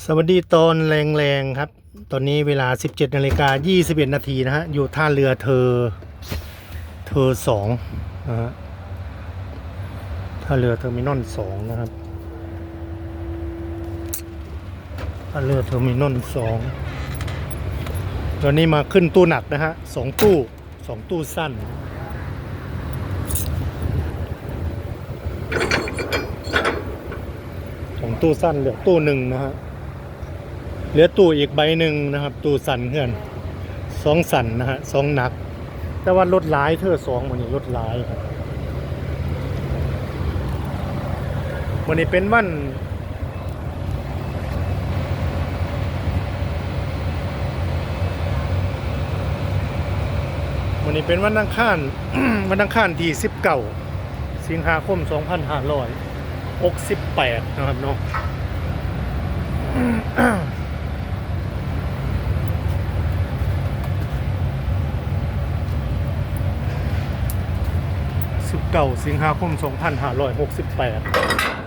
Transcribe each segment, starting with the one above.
สวัสดีตอนแรงๆครับ ตอนนี้เวลา 17นาฬิกา21 นาทีนะฮะ อยู่ท่าเรือเธอ เธอสองนะฮะ ท่าเรือเทอร์มินอลสองนะครับ ท่าเรือเทอร์มินอลสองตอนนี้มาขึ้นตู้หนักนะฮะสองตู้สองตู้สั้นของตู้สั้นเหลือตู้หนึ่งนะฮะ เหลือตู้อีกใบหนึ่งนะครับ ตู้สั่นเพื่อนสองสั่นนะฮะสองหนัก แต่ว่ารถหลายเธอสองวันนี้รถหลายครับวันนี้เป็นวันวันนี้เป็นวันอังคารวันอังคารที่สิบเก้าสิงหาคมสองพันห้าร้อยหกสิบแปดนะครับเนาะ เก่าสิงหาคม 2568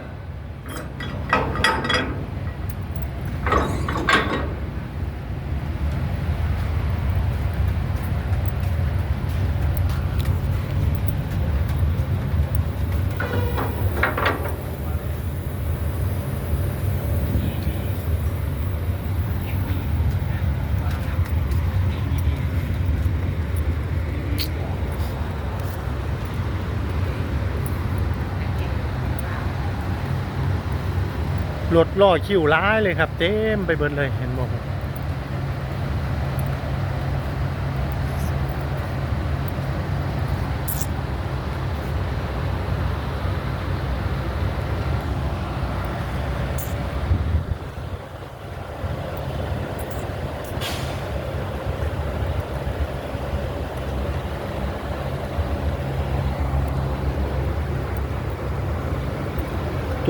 ร้อยหกสิบแปดรถล่อคิวร้ายเลยครับ เต็มไปเบิดเลยเห็นบอก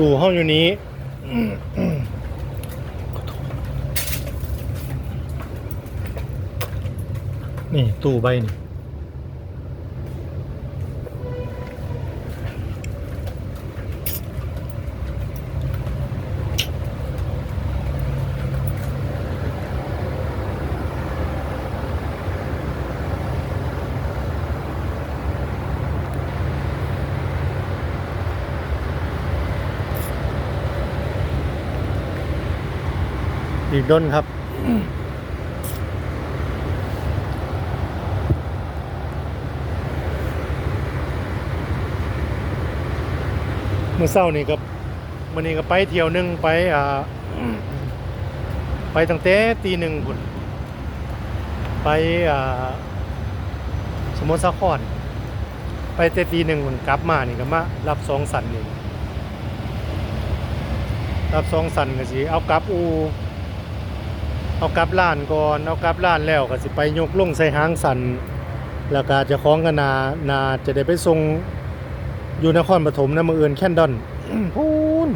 ตู่ห้องอยู่นี้ นี่ ตู้ใบนี่ อีกด้นครับเมื่อเช้านี่ก็มื่อนี้ก็ไปเที่ยวหนึงไปอ่าไปตั้งแต่ตีหนึ่งพุ่นไปอ่าสมุทรสาครไปแต่ตีหนึ่งพุ่นกลับมานี่ก็มารับสองสันนี่รับสองสันก็สิเอากลับอู เอากลับล้านก่อนเอากลับล้านแล้วก็สิไปยกลงใส่หางสันแล้วก็จะคล้องกันนานาจะได้ไปส่งอยู่นครปฐมนะมืออื่นแคนดอนพูน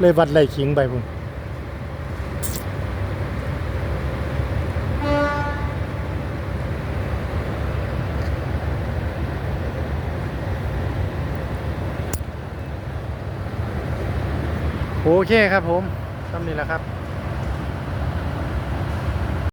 เลยวัดไหลขิงไปพุ่นโอเคครับผมทำนี่แหละครับ